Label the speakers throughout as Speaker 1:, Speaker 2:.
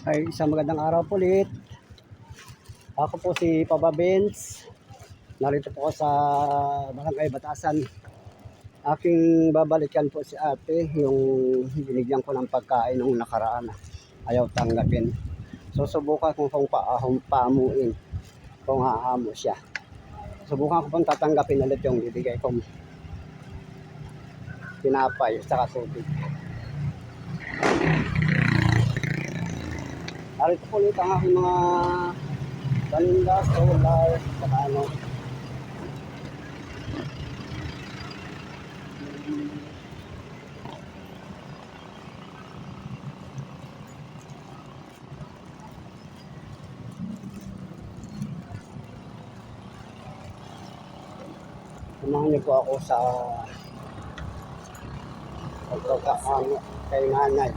Speaker 1: Ay, isang magandang araw po ulit. Ako po si Papa Benz. Narito po ako sa Barangay Batasan. Aking babalikan po si ate yung binigyan ko ng pagkain nung nakaraan. Ayaw tanggapin. Susubukan ko kung paahong paamuin kung haamo siya. Subukan ko pong tatanggapin ulit yung bibigay kong pinapay sa tubig. Narito po ulit ang aking mga paninda, solar, saka ano. Samahan niyo po ako sa pagkakaano kay nanay.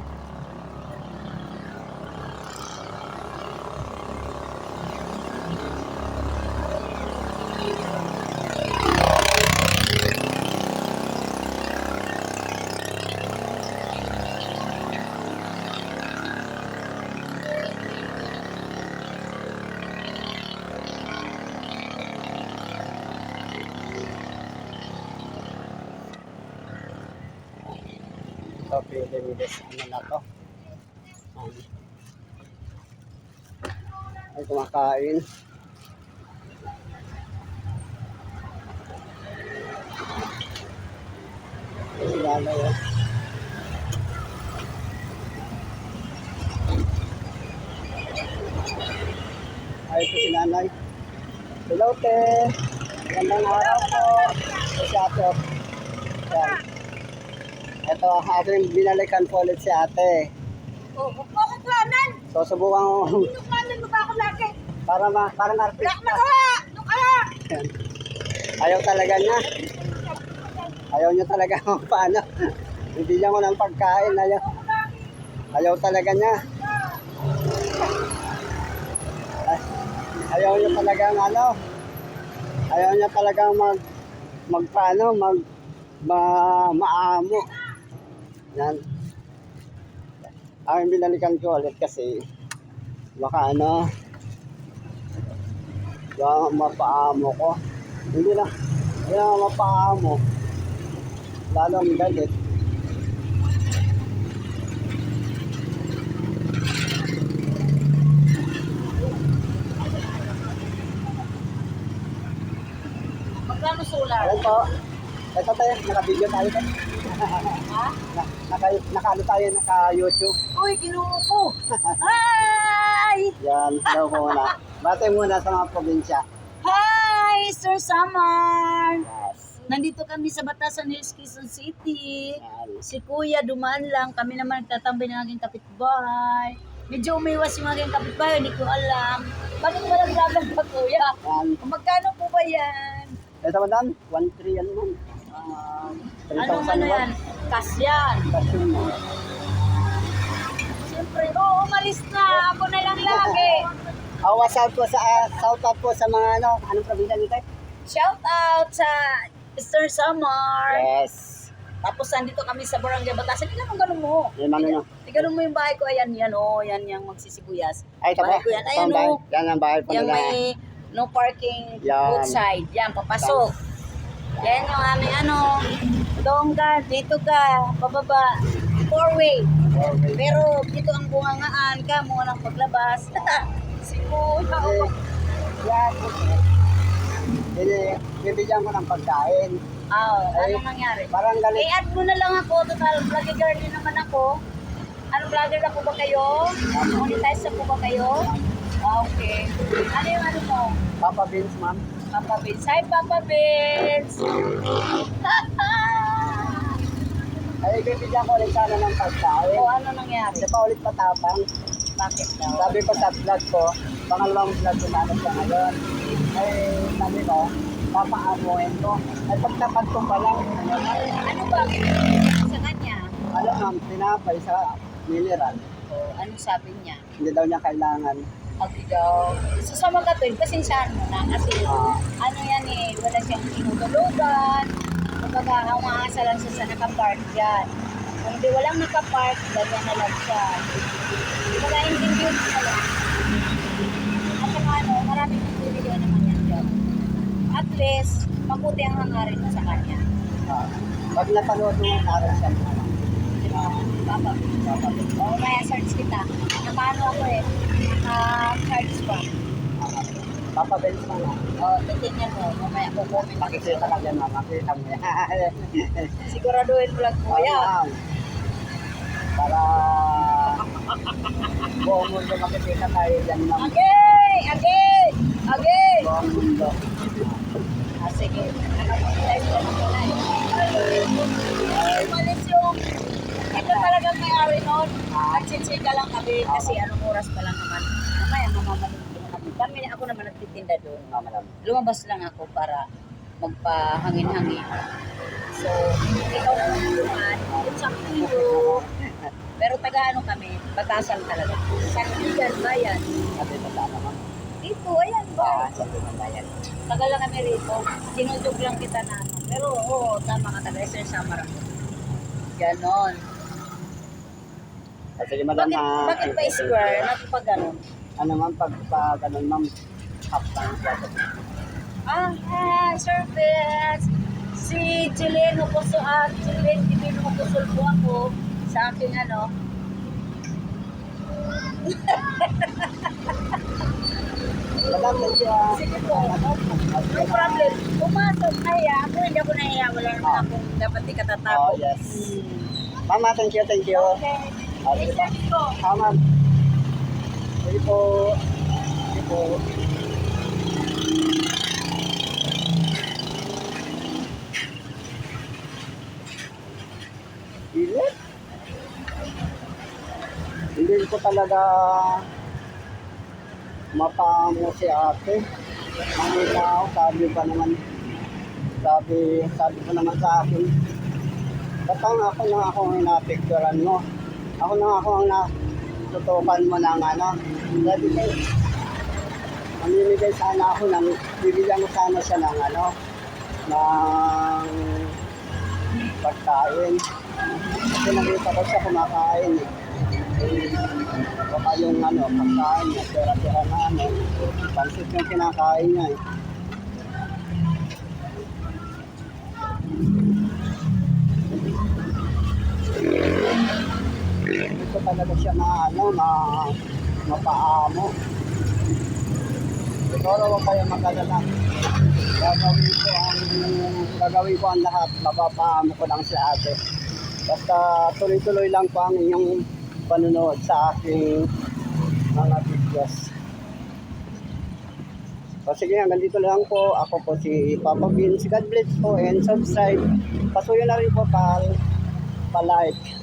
Speaker 1: So, Pilipinas, ano na to? Ay kumakain. Ay, ito si nanay. Hello, te. Magandang araw po. Oh. Yan. Ito, ating binalikan po ulit si ate.
Speaker 2: Oh, huwag mo akong planan.
Speaker 1: So, subukan ko
Speaker 2: Inuklanan mo ba ako lagi?
Speaker 1: para ma parang
Speaker 2: Wala
Speaker 1: artista.
Speaker 2: ka magawa! Doon ka lang!
Speaker 1: Yan. Ayaw talaga niya. Ayaw niya talaga kung paano. Bibigyan mo ng pagkain. Ayaw, ayaw talaga niya. Ay, Ayaw niya talaga ano. Ayaw niya talaga mag magpaano mag ma, maamo. Yan. Ang binalikan ko ulit kasi baka ano baka mapaamo ko. Hindi na, hindi na mapaamo. Lalo ang galit.
Speaker 2: Magkano solar?
Speaker 1: Ayan po. Ito tayo, naka-video tayo tayo.
Speaker 2: Ha?
Speaker 1: Na, naka, naka-ano tayo, naka-YouTube.
Speaker 2: Uy, kinuha ko! Hi!
Speaker 1: Yan, daw po muna. Bate muna sa mga probinsya.
Speaker 2: Hi, Sir Samar!
Speaker 1: Yes.
Speaker 2: Nandito kami sa Batasan Hills, Quezon City.
Speaker 1: Yan.
Speaker 2: Si Kuya dumaan lang. Kami naman nagtatambay ng aking kapitbahay. Medyo umiwas yung aking kapitbahay, hindi ko alam. Bakit walang vlog pa, Kuya?
Speaker 1: Yan.
Speaker 2: Magkano po ba yan?
Speaker 1: Ito madam, 1-3 yan man. 3,000
Speaker 2: Anong ano yan? Cash yan.
Speaker 1: Kasi mo.
Speaker 2: Siyempre, oo, umalis na. Ako na lang lagi.
Speaker 1: Oh, what's up po sa, uh, shout out po sa mga ano, anong probinsya nito?
Speaker 2: Shout out sa Sir Samar.
Speaker 1: Yes.
Speaker 2: Tapos nandito kami sa Barangay Batasan. Tingnan mo ganun mo.
Speaker 1: Yan ano no.
Speaker 2: Tingnan mo yung bahay ko. Ayan, yan oh. Yan yung magsisibuyas.
Speaker 1: Ay, po.
Speaker 2: Bahay ko yan. Ayan oh.
Speaker 1: Yan ang bahay po nila.
Speaker 2: may no parking
Speaker 1: Yan.
Speaker 2: both side. Yan, papasok. Yan yung aming ano. Doon ka, dito ka, pababa. Four-way.
Speaker 1: Okay.
Speaker 2: Pero dito ang bungangaan ka mo ng paglabas. si Kuya. oh.
Speaker 1: Yan. Bili- Bibigyan ko ng pagkain.
Speaker 2: Ah,
Speaker 1: Ay,
Speaker 2: anong nangyari?
Speaker 1: Parang galit.
Speaker 2: I-add mo na lang ako. Total, vlogger din naman ako. Ano vlogger na po ba kayo? Monetize na po ba kayo? Ah, okay. Ano yung ano mo?
Speaker 1: Papa Beans, ma'am.
Speaker 2: Papa Vince. Hi, Papa Vince!
Speaker 1: Ay, bibigyan ko ulit sana ng pagkain.
Speaker 2: o, ano nangyari?
Speaker 1: Hindi pa ulit matapang.
Speaker 2: Bakit daw?
Speaker 1: Sabi ko sa vlog ko, pangalawang vlog ko sana siya ngayon. Ay, sabi ko, papaamuin ko. Ay, pagtapat ko pa lang, ano,
Speaker 2: Ano ba? Sa kanya?
Speaker 1: ano ma'am, tinapay sa mineral.
Speaker 2: O, ano sabi niya?
Speaker 1: Hindi daw niya kailangan.
Speaker 2: Agi daw. So, sa mga tuwing, pasensyahan mo na. Kasi, ano yan eh, wala siyang tinutulugan. Kumbaga, ang maasa lang siya sa nakapark dyan. Kung hindi walang nakapark, ganyan na lang siya. Kumbaga, hindi yun na lang. At saka ano, maraming nagbibigay naman yan dyan. At least, mabuti ang hangarin mo sa kanya.
Speaker 1: Ah, pag napanood mo, naroon siya mga
Speaker 2: Papa, Papa, o kaya search kita. Napano ako eh. Ah, cards pa.
Speaker 1: Papa Benz pa nga.
Speaker 2: O, titignan mo. Mamaya kukumin.
Speaker 1: Makikita ka dyan. Makikita mo yan.
Speaker 2: Siguraduhin mo lang po yan.
Speaker 1: Para buong mundo makikita tayo dyan, ma'am.
Speaker 2: Agay! Agay! Agay!
Speaker 1: Buong mundo.
Speaker 2: Ah, sige. Ano po live ko na po na Ay. Ito talagang may-ari nun. Nagsinsika lang kami kasi anong oras pa lang naman. Mamaya mamamalin din kami. Kami, ako naman nagtitinda doon. Lumabas lang ako para magpahangin-hangin. So, ikaw naman naman, it's up to you. Pero taga ano kami, batasan talaga. Sandigan, bayan.
Speaker 1: Kasi kasama, ma'am.
Speaker 2: Dito, ayan ba?
Speaker 1: Ah, sa bayan.
Speaker 2: Tagal lang kami rito. Sinudog lang kita na ano. Pero oo, tama ka talaga. Sir Samar ako. Ganon.
Speaker 1: Kasi di madam,
Speaker 2: Bakit,
Speaker 1: ah,
Speaker 2: bakit pa square? Bakit pa ganon?
Speaker 1: Ano ma'am, pag pa ganun ma'am, half time siya.
Speaker 2: Ah, ah, service! Si Chileno po so, ah, Chileno Divino Pusul po ako sa aking ano.
Speaker 1: Madam, thank you. ah.
Speaker 2: Sige po. No problem. Pumasok. Nahiya ako. Hindi ako nahiya. Wala naman akong dapat
Speaker 1: Oh,
Speaker 2: ikatatapos.
Speaker 1: yes. Mama, thank you, thank you.
Speaker 2: Okay.
Speaker 1: Ah, ma'am. Sige po. Sige po. Init. Hindi ko talaga mapamo si ate. Manila ako, sabi pa naman, sabi, sabi ko naman sa akin, Batang ako na ako ang napicturan mo. Ako na ako ang natutukan mo ng ano. Sabi ko, mamimigay sana ako ng, bibigyan ko sana siya ng ano, ng pagkain. Kasi nakita ko siya kumakain. Eh, Baka yung ano, pagkain niya, tira-tira na ano, pansit yung kinakain niya eh. Ko talaga siya na ano, na mapaamo. Siguro huwag kayo mag-alala. Gagawin ko ang gagawin ko ang lahat. Mapapaamo ko lang si ate. Basta tuloy-tuloy lang po ang inyong panunood sa aking mga videos. O sige, hanggang dito lang po. Ako po si Papa Vince. God bless po and subscribe. Pasuyo na rin po pal, pa-like.